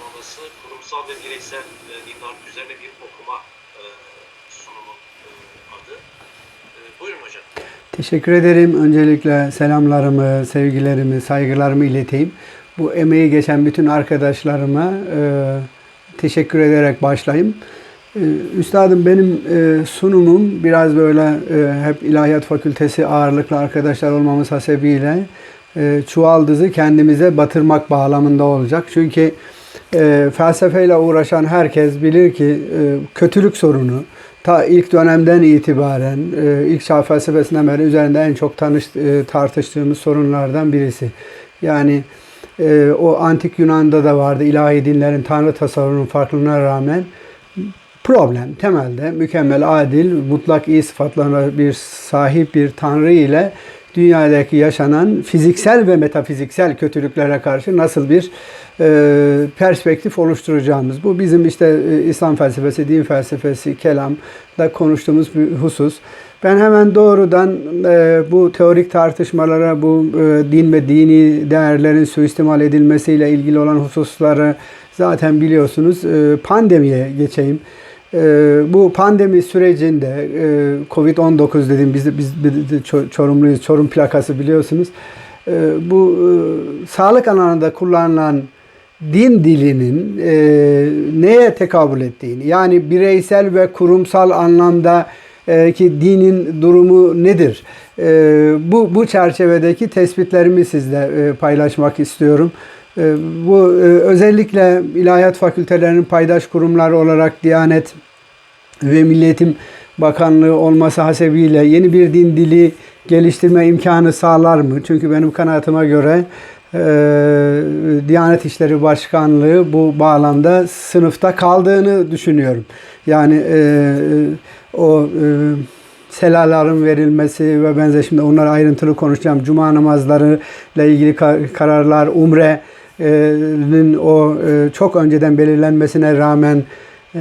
sonrası kurumsal ve bireysel e, dindarlık üzerine bir okuma e, sunumu e, adı. E, buyurun hocam. Teşekkür ederim. Öncelikle selamlarımı, sevgilerimi, saygılarımı ileteyim. Bu emeği geçen bütün arkadaşlarıma e, teşekkür ederek başlayayım. E, üstadım benim e, sunumum biraz böyle e, hep İlahiyat Fakültesi ağırlıklı arkadaşlar olmamız hasebiyle e, çuvaldızı kendimize batırmak bağlamında olacak. Çünkü e, felsefeyle uğraşan herkes bilir ki e, kötülük sorunu ta ilk dönemden itibaren e, ilk çağ felsefesinden beri üzerinde en çok tanış, e, tartıştığımız sorunlardan birisi. Yani e, o antik Yunan'da da vardı ilahi dinlerin tanrı tasavvurunun farklılığına rağmen problem temelde mükemmel, adil, mutlak iyi sıfatlarına bir sahip bir tanrı ile dünyadaki yaşanan fiziksel ve metafiziksel kötülüklere karşı nasıl bir perspektif oluşturacağımız. Bu bizim işte e, İslam felsefesi, din felsefesi, kelamda konuştuğumuz bir husus. Ben hemen doğrudan e, bu teorik tartışmalara, bu e, din ve dini değerlerin suistimal edilmesiyle ilgili olan hususları zaten biliyorsunuz. E, pandemiye geçeyim. E, bu pandemi sürecinde e, Covid-19 dedim biz biz Ço- Çorumluyuz. Çorum plakası biliyorsunuz. E, bu e, sağlık alanında kullanılan din dilinin e, neye tekabül ettiğini yani bireysel ve kurumsal anlamda e, ki dinin durumu nedir? E, bu bu çerçevedeki tespitlerimi sizle e, paylaşmak istiyorum. E, bu e, özellikle ilahiyat fakültelerinin paydaş kurumları olarak Diyanet ve Milliyetim Bakanlığı olması hasebiyle yeni bir din dili geliştirme imkanı sağlar mı? Çünkü benim kanaatime göre Diyanet İşleri Başkanlığı bu bağlamda sınıfta kaldığını düşünüyorum. Yani e, o e, selaların verilmesi ve benzer şimdi onları ayrıntılı konuşacağım. Cuma namazları ile ilgili kar- kararlar, umrenin o e, çok önceden belirlenmesine rağmen e,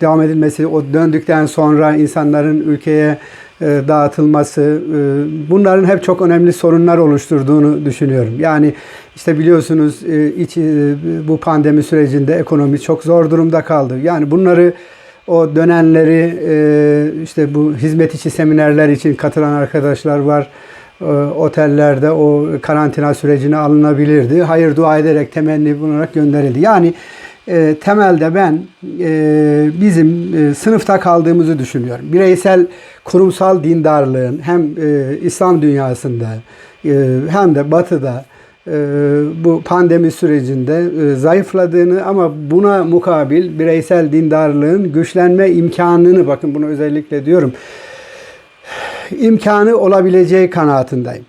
devam edilmesi, o döndükten sonra insanların ülkeye e, dağıtılması, e, bunların hep çok önemli sorunlar oluşturduğunu düşünüyorum. Yani işte biliyorsunuz e, iç, e, bu pandemi sürecinde ekonomi çok zor durumda kaldı. Yani bunları o dönenleri e, işte bu hizmet içi seminerler için katılan arkadaşlar var. E, otellerde o karantina sürecine alınabilirdi. Hayır dua ederek temenni bulunarak gönderildi. Yani e, temelde ben e, bizim e, sınıfta kaldığımızı düşünüyorum. Bireysel kurumsal dindarlığın hem e, İslam dünyasında e, hem de Batı'da e, bu pandemi sürecinde e, zayıfladığını ama buna mukabil bireysel dindarlığın güçlenme imkanını bakın bunu özellikle diyorum imkanı olabileceği kanaatindeyim.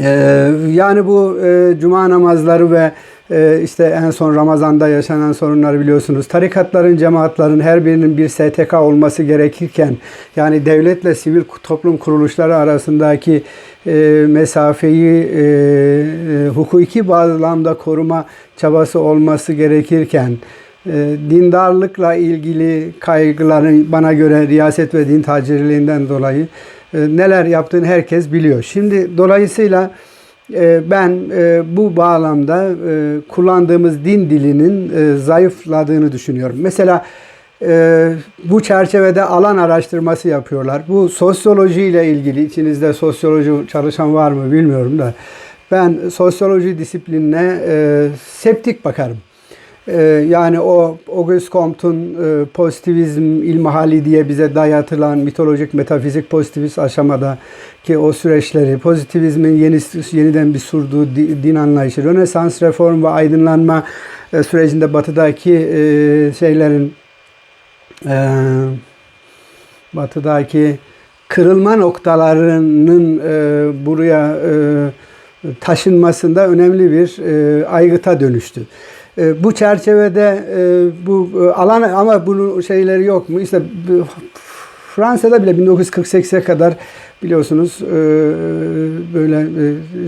Ee, yani bu e, cuma namazları ve e, işte en son Ramazan'da yaşanan sorunları biliyorsunuz. Tarikatların, cemaatlerin her birinin bir STK olması gerekirken yani devletle sivil toplum kuruluşları arasındaki e, mesafeyi e, e, hukuki bağlamda koruma çabası olması gerekirken e, dindarlıkla ilgili kaygıların bana göre riyaset ve din tacirliğinden dolayı e, neler yaptığını herkes biliyor. Şimdi dolayısıyla ben e, bu bağlamda e, kullandığımız din dilinin e, zayıfladığını düşünüyorum. Mesela bu çerçevede alan araştırması yapıyorlar. Bu sosyoloji ile ilgili içinizde sosyoloji çalışan var mı bilmiyorum da ben sosyoloji disiplinine septik bakarım. Ee, yani o Auguste Comte'un e, pozitivizm ilmihali diye bize dayatılan mitolojik metafizik pozitivist aşamada ki o süreçleri pozitivizmin yeni, yeniden bir surduğu di- din anlayışı, Rönesans, reform ve aydınlanma e, sürecinde batıdaki e, şeylerin e, batıdaki kırılma noktalarının e, buraya e, taşınmasında önemli bir e, aygıta dönüştü. E, bu çerçevede e, bu e, alan ama bunun şeyleri yok mu? İşte Fransa'da bile 1948'e kadar biliyorsunuz böyle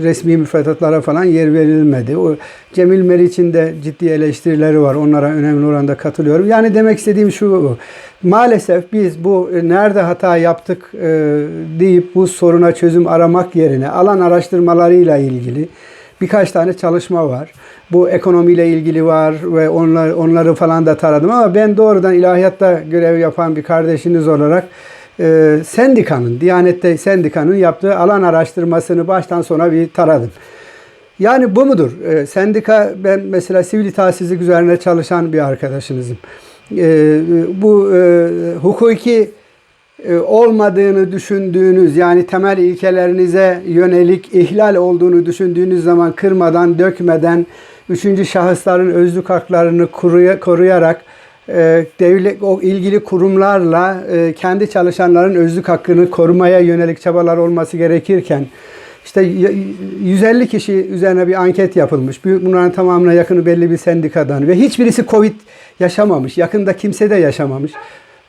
resmi müfredatlara falan yer verilmedi. O Cemil Meriç'in de ciddi eleştirileri var. Onlara önemli oranda katılıyorum. Yani demek istediğim şu. Maalesef biz bu nerede hata yaptık e, deyip bu soruna çözüm aramak yerine alan araştırmalarıyla ilgili birkaç tane çalışma var. Bu ekonomiyle ilgili var ve onlar, onları falan da taradım ama ben doğrudan ilahiyatta görev yapan bir kardeşiniz olarak e, sendikanın, Diyanet'te sendikanın yaptığı alan araştırmasını baştan sona bir taradım. Yani bu mudur? E, sendika, ben mesela sivil tahsislik üzerine çalışan bir arkadaşınızım. E, bu e, hukuki olmadığını düşündüğünüz yani temel ilkelerinize yönelik ihlal olduğunu düşündüğünüz zaman kırmadan, dökmeden, üçüncü şahısların özlük haklarını koruya- koruyarak e, devlet o ilgili kurumlarla e, kendi çalışanların özlük hakkını korumaya yönelik çabalar olması gerekirken işte y- 150 kişi üzerine bir anket yapılmış. Bu- Bunların tamamına yakını belli bir sendikadan ve hiçbirisi Covid yaşamamış. Yakında kimse de yaşamamış.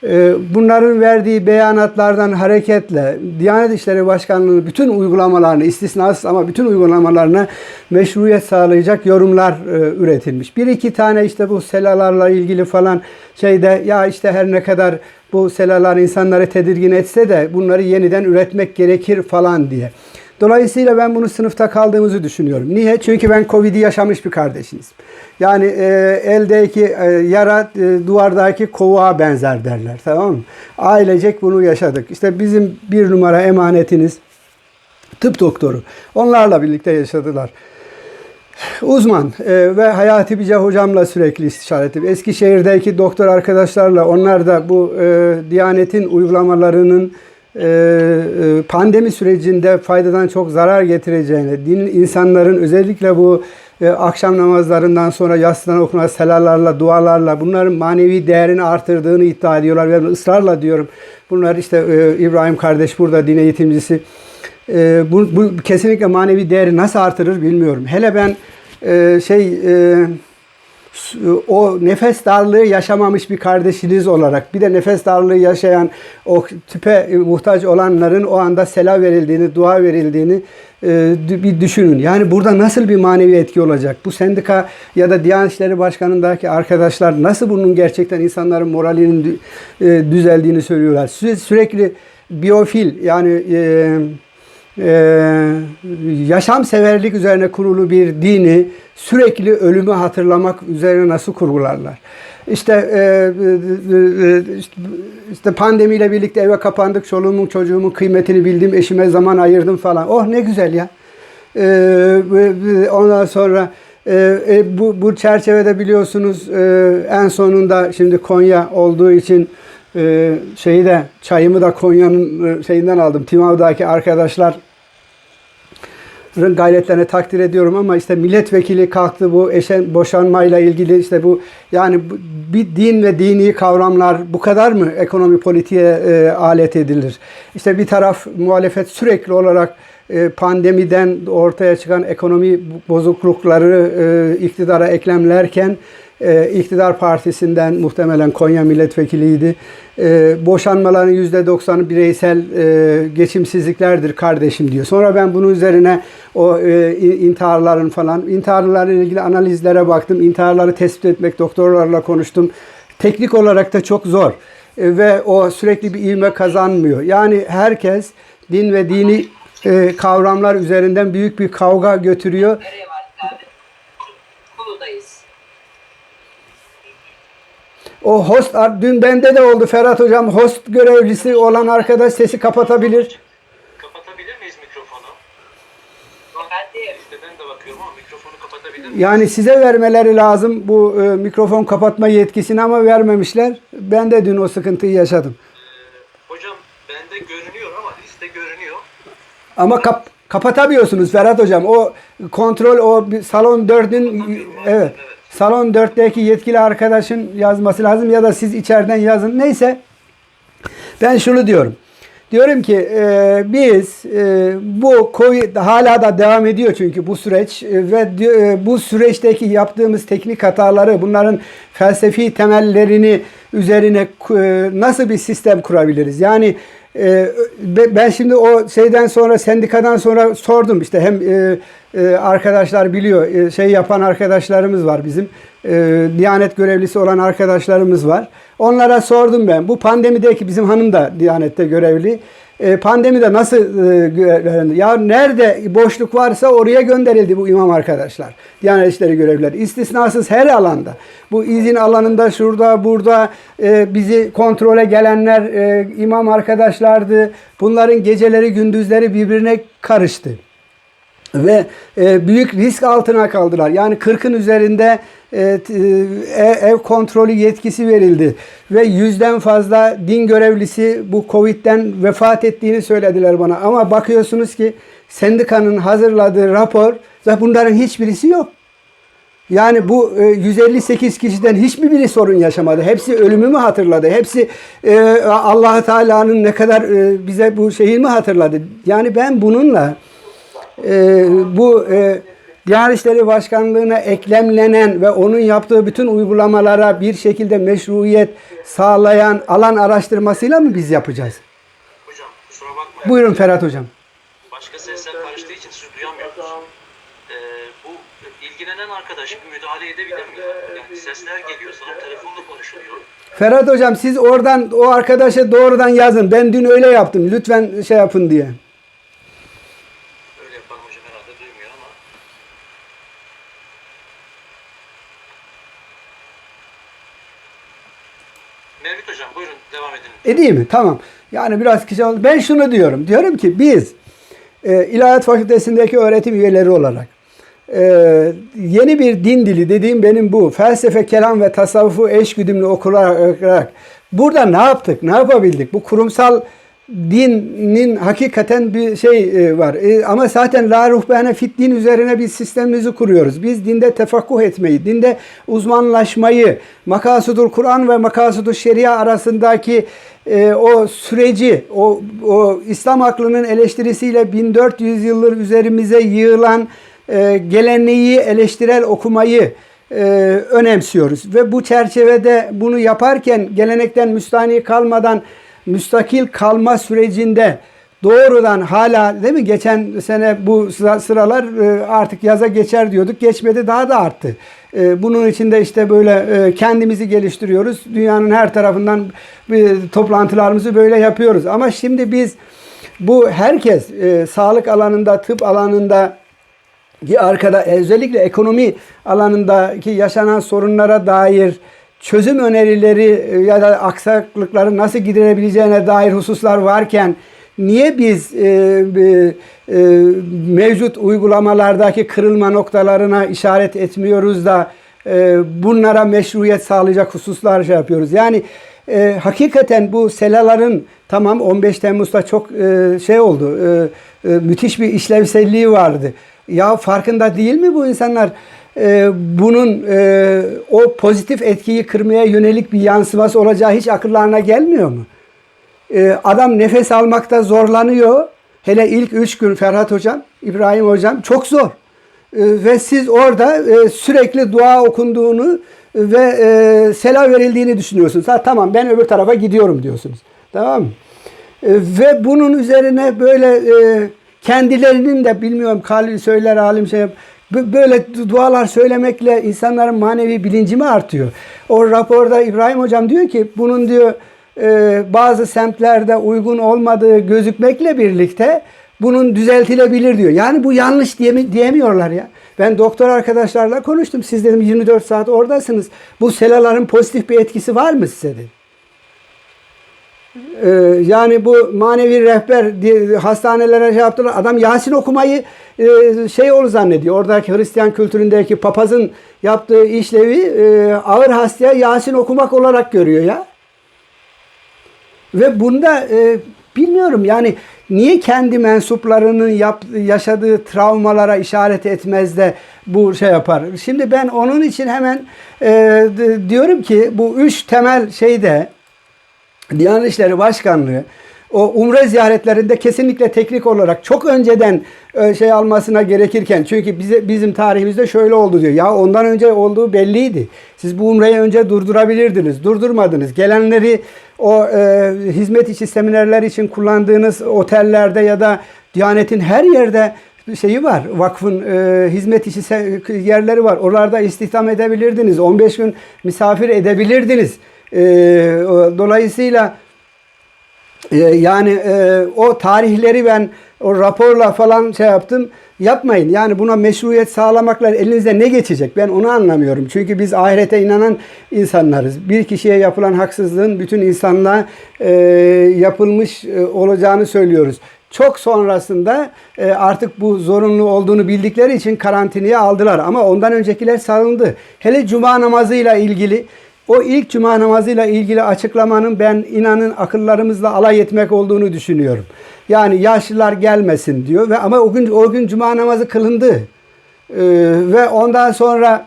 Ee, Bunların verdiği beyanatlardan hareketle Diyanet İşleri Başkanlığı'nın bütün uygulamalarını istisnasız ama bütün uygulamalarına meşruiyet sağlayacak yorumlar e, üretilmiş. Bir iki tane işte bu selalarla ilgili falan şeyde ya işte her ne kadar bu selalar insanları tedirgin etse de bunları yeniden üretmek gerekir falan diye. Dolayısıyla ben bunu sınıfta kaldığımızı düşünüyorum. Niye? Çünkü ben Covid'i yaşamış bir kardeşiniz. Yani e, eldeki e, yara e, duvardaki kovuğa benzer derler. Tamam mı? Ailecek bunu yaşadık. İşte bizim bir numara emanetiniz tıp doktoru. Onlarla birlikte yaşadılar. Uzman e, ve Hayati Bice hocamla sürekli istişare ettim. Eskişehir'deki doktor arkadaşlarla onlar da bu e, Diyanet'in uygulamalarının pandemi sürecinde faydadan çok zarar getireceğini, din insanların özellikle bu e, akşam namazlarından sonra yatsıdan okunan selallarla, dualarla bunların manevi değerini artırdığını iddia ediyorlar. Ben ısrarla diyorum. Bunlar işte e, İbrahim kardeş burada din eğitimcisi. E, bu, bu kesinlikle manevi değeri nasıl artırır bilmiyorum. Hele ben e, şey e, o nefes darlığı yaşamamış bir kardeşiniz olarak bir de nefes darlığı yaşayan o tüpe e, muhtaç olanların o anda sela verildiğini, dua verildiğini e, bir düşünün. Yani burada nasıl bir manevi etki olacak? Bu sendika ya da Diyanet İşleri Başkanı'ndaki arkadaşlar nasıl bunun gerçekten insanların moralinin e, düzeldiğini söylüyorlar. Sü- Sürekli biyofil yani e, e, yaşam severlik üzerine kurulu bir dini sürekli ölümü hatırlamak üzerine nasıl kurgularlar? İşte, e, işte- işte pandemiyle birlikte eve kapandık, çoluğumun çocuğumun kıymetini bildim, eşime zaman ayırdım falan. Oh ne güzel ya. E, ve ondan sonra e, e, bu, bu çerçevede biliyorsunuz e, en sonunda şimdi Konya olduğu için e, şeyi de çayımı da Konya'nın e, şeyinden aldım. Timav'daki arkadaşlar gayretlerini takdir ediyorum ama işte milletvekili kalktı bu eşen boşanmayla ilgili işte bu yani bir din ve dini kavramlar bu kadar mı ekonomi politiğe e, alet edilir? İşte bir taraf muhalefet sürekli olarak pandemiden ortaya çıkan ekonomi bozuklukları e, iktidara eklemlerken e, iktidar partisinden muhtemelen Konya milletvekiliydi. E, boşanmaların %90'ı bireysel e, geçimsizliklerdir kardeşim diyor. Sonra ben bunun üzerine o e, in- intiharların falan intiharlarla ilgili analizlere baktım. İntiharları tespit etmek doktorlarla konuştum. Teknik olarak da çok zor. E, ve o sürekli bir ivme kazanmıyor. Yani herkes din ve dini e, kavramlar üzerinden büyük bir kavga götürüyor. Nereye vardık abi? Kuludayız. O host dün bende de oldu Ferhat hocam host görevlisi olan arkadaş sesi kapatabilir. Kapatabilir miyiz mikrofonu? Ben de İşte ben de bakıyorum ama mikrofonu kapatabilir miyiz? Yani size vermeleri lazım bu e, mikrofon kapatma yetkisini ama vermemişler. Ben de dün o sıkıntıyı yaşadım. Hocam bende görünüyor ama liste görünüyor. Ama kap, kapatamıyorsunuz Ferhat hocam. O kontrol o salon 4'ün evet. Salon 4'teki yetkili arkadaşın yazması lazım ya da siz içeriden yazın. Neyse. Ben şunu diyorum. Diyorum ki e, biz e, bu Covid hala da devam ediyor çünkü bu süreç e, ve e, bu süreçteki yaptığımız teknik hataları bunların felsefi temellerini üzerine e, nasıl bir sistem kurabiliriz? Yani e, be- ben şimdi o şeyden sonra sendikadan sonra sordum işte hem e, e, arkadaşlar biliyor e, şey yapan arkadaşlarımız var bizim e, Diyanet görevlisi olan arkadaşlarımız var. Onlara sordum ben. Bu pandemideki bizim hanım da Diyanet'te görevli. E, pandemide nasıl e, görevlendi? Ya nerede boşluk varsa oraya gönderildi bu imam arkadaşlar. Diyanet İşleri görevlileri. İstisnasız her alanda. Bu izin alanında şurada burada e, bizi kontrole gelenler imam arkadaşlardı. Bunların geceleri gündüzleri birbirine karıştı ve büyük risk altına kaldılar. Yani 40'ın üzerinde e, e, ev kontrolü yetkisi verildi ve yüzden fazla din görevlisi bu Covid'den vefat ettiğini söylediler bana. Ama bakıyorsunuz ki sendikanın hazırladığı rapor ve bunların hiçbirisi yok. Yani bu e, 158 kişiden hiçbir biri sorun yaşamadı. Hepsi ölümü mü hatırladı? Hepsi e, Allah Teala'nın ne kadar e, bize bu şeyi mi hatırladı? Yani ben bununla e, bu e, Diyanet Başkanlığı'na eklemlenen ve onun yaptığı bütün uygulamalara bir şekilde meşruiyet sağlayan alan araştırmasıyla mı biz yapacağız? Hocam kusura bakmayın. Buyurun Ferhat Hocam. Başka sesler karıştığı için sizi duyamıyoruz. Ee, bu ilgilenen arkadaş bir müdahale edebilir mi? Yani sesler geliyor, sana telefonla konuşuluyor. Ferhat Hocam siz oradan o arkadaşa doğrudan yazın. Ben dün öyle yaptım. Lütfen şey yapın diye. Öyle yapan hocam herhalde duymuyor ama. Mevlüt hocam buyurun edin. Edeyim mi? Tamam. Yani biraz kişi Ben şunu diyorum. Diyorum ki biz e, İlahiyat Fakültesindeki öğretim üyeleri olarak e, yeni bir din dili dediğim benim bu. Felsefe, kelam ve tasavvufu eşgüdümlü okularak burada ne yaptık? Ne yapabildik? Bu kurumsal dinin hakikaten bir şey e, var. E, ama zaten la ruhbane fit din üzerine bir sistemimizi kuruyoruz. Biz dinde tefakkuh etmeyi, dinde uzmanlaşmayı, makasudur Kur'an ve makasudur şeria arasındaki e, o süreci, o, o İslam aklının eleştirisiyle 1400 yıldır üzerimize yığılan e, geleneği eleştirel okumayı e, önemsiyoruz. Ve bu çerçevede bunu yaparken gelenekten müstahni kalmadan müstakil kalma sürecinde doğrudan hala değil mi geçen sene bu sıra- sıralar e, artık yaza geçer diyorduk geçmedi daha da arttı. E, Bunun için de işte böyle e, kendimizi geliştiriyoruz. Dünyanın her tarafından toplantılarımızı böyle yapıyoruz. Ama şimdi biz bu herkes sağlık alanında, tıp alanında ki arkada özellikle ekonomi alanındaki yaşanan sorunlara dair çözüm önerileri ya da aksaklıkların nasıl giderebileceğine dair hususlar varken niye biz e, e, e, mevcut uygulamalardaki kırılma noktalarına işaret etmiyoruz da e, bunlara meşruiyet sağlayacak hususlar şey yapıyoruz. Yani e, hakikaten bu selaların tamam 15 Temmuz'da çok e, şey oldu. E, e, müthiş bir işlevselliği vardı. Ya farkında değil mi bu insanlar? E, bunun e, o pozitif etkiyi kırmaya yönelik bir yansıması olacağı hiç akıllarına gelmiyor mu? E, adam nefes almakta zorlanıyor. Hele ilk üç gün Ferhat Hocam, İbrahim Hocam çok zor. E, ve siz orada e, sürekli dua okunduğunu ve e, selam verildiğini düşünüyorsunuz. Ha tamam ben öbür tarafa gidiyorum diyorsunuz. Tamam mı? E, ve bunun üzerine böyle e, kendilerinin de bilmiyorum kalbi söyler alim şey böyle du- dualar söylemekle insanların manevi bilinci mi artıyor? O raporda İbrahim Hocam diyor ki bunun diyor bazı semtlerde uygun olmadığı gözükmekle birlikte bunun düzeltilebilir diyor. Yani bu yanlış diyemi, diyemiyorlar ya. Ben doktor arkadaşlarla konuştum. Siz dedim 24 saat oradasınız. Bu selaların pozitif bir etkisi var mı size dedim. Ee, yani bu manevi rehber diye hastanelere şey yaptılar. Adam Yasin okumayı e, şey olur zannediyor. Oradaki Hristiyan kültüründeki papazın yaptığı işlevi e, ağır hastaya Yasin okumak olarak görüyor ya. Ve bunda e, bilmiyorum yani niye kendi mensuplarının yap, yaşadığı travmalara işaret etmez de bu şey yapar. Şimdi ben onun için hemen e, diyorum ki bu üç temel şeyde Diyanet İşleri Başkanlığı o umre ziyaretlerinde kesinlikle teknik olarak çok önceden e, şey almasına gerekirken çünkü bize bizim tarihimizde şöyle oldu diyor. Ya ondan önce olduğu belliydi. Siz bu umreyi önce durdurabilirdiniz. Durdurmadınız. Gelenleri o e, hizmet içi seminerler için kullandığınız otellerde ya da Diyanet'in her yerde şeyi var. Vakfın e, hizmet se- yerleri var. Oralarda istihdam edebilirdiniz. 15 gün misafir edebilirdiniz. E, dolayısıyla Ee, yani e, o tarihleri ben o raporla falan şey yaptım. Yapmayın. Yani buna meşruiyet sağlamakla elinize ne geçecek? Ben onu anlamıyorum. Çünkü biz ahirete inanan insanlarız. Bir kişiye yapılan haksızlığın bütün insanlığa e, yapılmış e, olacağını söylüyoruz. Çok sonrasında e, artık bu zorunlu olduğunu bildikleri için karantinaya aldılar. Ama ondan öncekiler salındı. Hele cuma namazıyla ilgili o ilk cuma namazıyla ilgili açıklamanın ben inanın akıllarımızla alay etmek olduğunu düşünüyorum. Yani yaşlılar gelmesin diyor ve ama o gün o gün cuma namazı kılındı. Ee, ve ondan sonra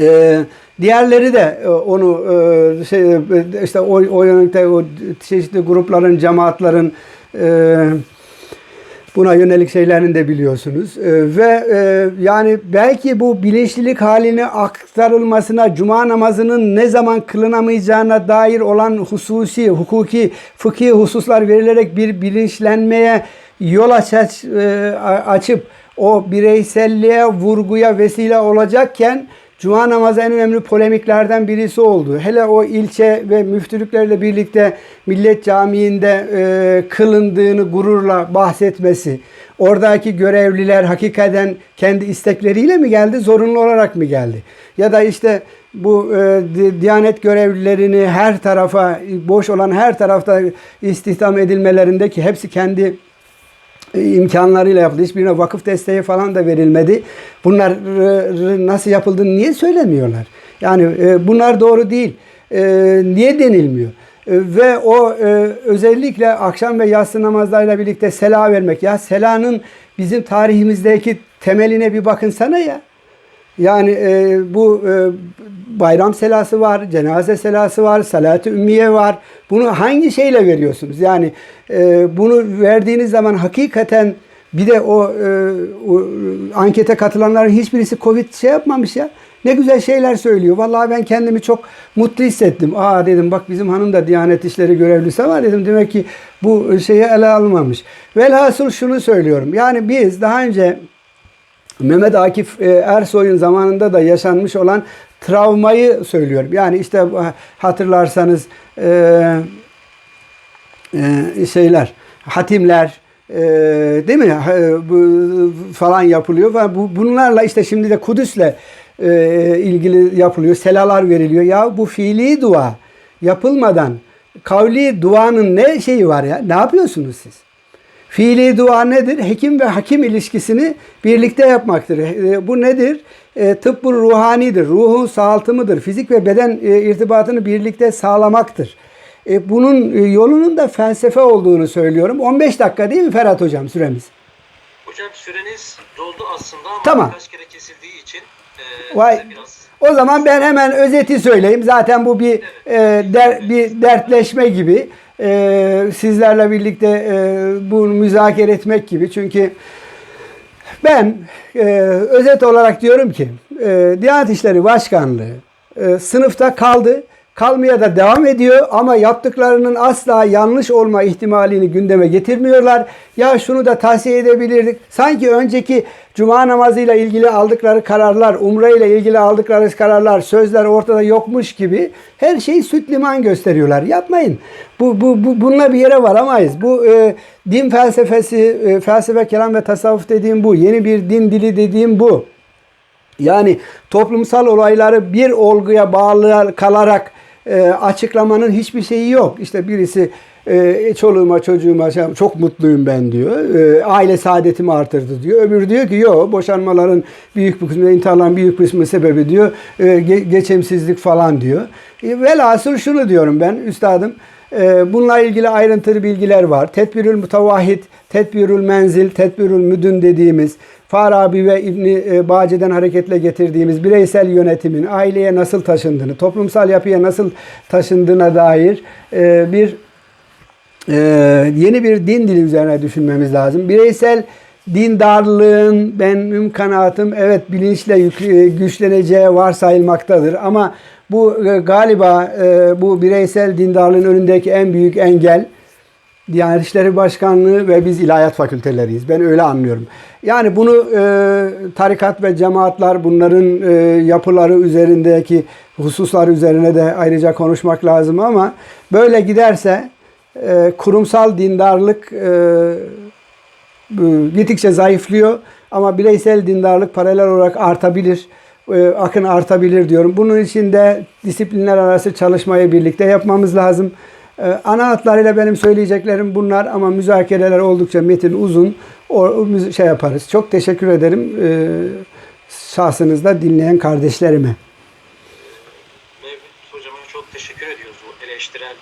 e, diğerleri de e, onu e, şey, e, işte o, o yönelikte o çeşitli grupların, cemaatlerin e, buna yönelik şeylerini de biliyorsunuz. Ee, ve e, yani belki bu bilinçlilik haline aktarılmasına, cuma namazının ne zaman kılınamayacağına dair olan hususi, hukuki, fıkhi hususlar verilerek bir bilinçlenmeye yol aç, e, açıp o bireyselliğe, vurguya vesile olacakken Cuma namazı en önemli polemiklerden birisi oldu. Hele o ilçe ve müftülüklerle birlikte Millet Camii'nde e, kılındığını gururla bahsetmesi. Oradaki görevliler hakikaten kendi istekleriyle mi geldi, zorunlu olarak mı geldi? Ya da işte bu e, di- Diyanet görevlilerini her tarafa, boş olan her tarafta istihdam edilmelerindeki hepsi kendi imkanlarıyla yapıldı. Hiçbirine vakıf desteği falan da verilmedi. Bunlar e, nasıl yapıldığını niye söylemiyorlar? Yani e, bunlar doğru değil. E, Niye denilmiyor? E, Ve o e, özellikle akşam ve yatsı namazlarıyla birlikte sela vermek. Ya selanın bizim tarihimizdeki temeline bir bakınsana ya. Yani e, bu e, bayram selası var, cenaze selası var, salat-ı ümmiye var. Bunu hangi şeyle veriyorsunuz? Yani e, bunu verdiğiniz zaman hakikaten bir de o, e, o ankete katılanların hiçbirisi Covid şey yapmamış ya. Ne güzel şeyler söylüyor. Vallahi ben kendimi çok mutlu hissettim. Aa dedim bak bizim hanım da Diyanet İşleri görevlisi var dedim. Demek ki bu şeyi ele almamış. Velhasıl şunu söylüyorum. Yani biz daha önce Mehmet Akif e, Ersoy'un zamanında da yaşanmış olan travmayı söylüyorum. Yani işte bu- hatırlarsanız e, e, şeyler, hatimler e, değil mi? Bu falan yapılıyor ve bu bunlarla işte şimdi de Kudüs'le e, ilgili yapılıyor. Selalar veriliyor. Ya bu fiili dua yapılmadan kavli duanın ne şeyi var ya? Ne yapıyorsunuz siz? Fiili dua nedir? Hekim ve hakim ilişkisini birlikte yapmaktır. E, Bu nedir? E, tıbbı ruhanidir. Ruhun sağaltımıdır. Fizik ve beden e, irtibatını birlikte sağlamaktır. E, bunun e, yolunun da felsefe olduğunu söylüyorum. 15 dakika değil mi Ferhat Hocam süremiz? Hocam süreniz doldu aslında ama Tamam. birkaç kere kesildiği için e, Vay. biraz O zaman ben hemen özeti söyleyeyim. Zaten bu bir e, der, bir dertleşme gibi. E, sizlerle birlikte e, bunu müzakere etmek gibi. Çünkü ben e, özet olarak diyorum ki e, Diyanet İşleri Başkanlığı e, sınıfta kaldı. Kalmaya da devam ediyor ama yaptıklarının asla yanlış olma ihtimalini gündeme getirmiyorlar. Ya şunu da tavsiye edebilirdik. Sanki önceki cuma namazıyla ilgili aldıkları kararlar, umre ile ilgili aldıkları kararlar, sözler ortada yokmuş gibi her şeyi süt liman gösteriyorlar. Yapmayın. Bu, bu, bu bununla bir yere varamayız. Bu e, din felsefesi, e, felsefe, kelam ve tasavvuf dediğim bu. Yeni bir din dili dediğim bu. Yani toplumsal olayları bir olguya bağlı kalarak e, açıklamanın hiçbir şeyi yok. İşte birisi e, çoluğuma çocuğuma şey, çok mutluyum ben diyor. E, aile saadetimi artırdı diyor. Öbürü diyor ki yok boşanmaların büyük bir kısmı, intiharların büyük bir kısmı sebebi diyor. E, ge- geçimsizlik falan diyor. E, velhasıl şunu diyorum ben üstadım. E, bununla ilgili ayrıntılı bilgiler var. Tedbirül mutavahhid, tedbirül menzil, tedbirül müdün dediğimiz Farabi ve İbni e, Bace'den hareketle getirdiğimiz bireysel yönetimin aileye nasıl taşındığını, toplumsal yapıya nasıl taşındığına dair e, bir e, yeni bir din dili üzerine düşünmemiz lazım. Bireysel dindarlığın benim kanaatim evet bilinçle yük- e, güçleneceği varsayılmaktadır ama bu e, galiba e, bu bireysel dindarlığın önündeki en büyük engel Diyanet İşleri Başkanlığı ve biz ilahiyat fakülteleriyiz. Ben öyle anlıyorum. Yani bunu e, tarikat ve cemaatler bunların e, yapıları üzerindeki hususlar üzerine de ayrıca konuşmak lazım ama böyle giderse e, kurumsal dindarlık e, gittikçe zayıflıyor ama bireysel dindarlık paralel olarak artabilir. e, Akın artabilir diyorum. Bunun için de disiplinler arası çalışmayı birlikte yapmamız lazım. E, Ana hatlarıyla benim söyleyeceklerim bunlar ama müzakereler oldukça metin uzun. O, şey yaparız. Çok teşekkür ederim e, şahsınızda dinleyen kardeşlerime. Mevlüt hocama çok teşekkür ediyoruz bu eleştiren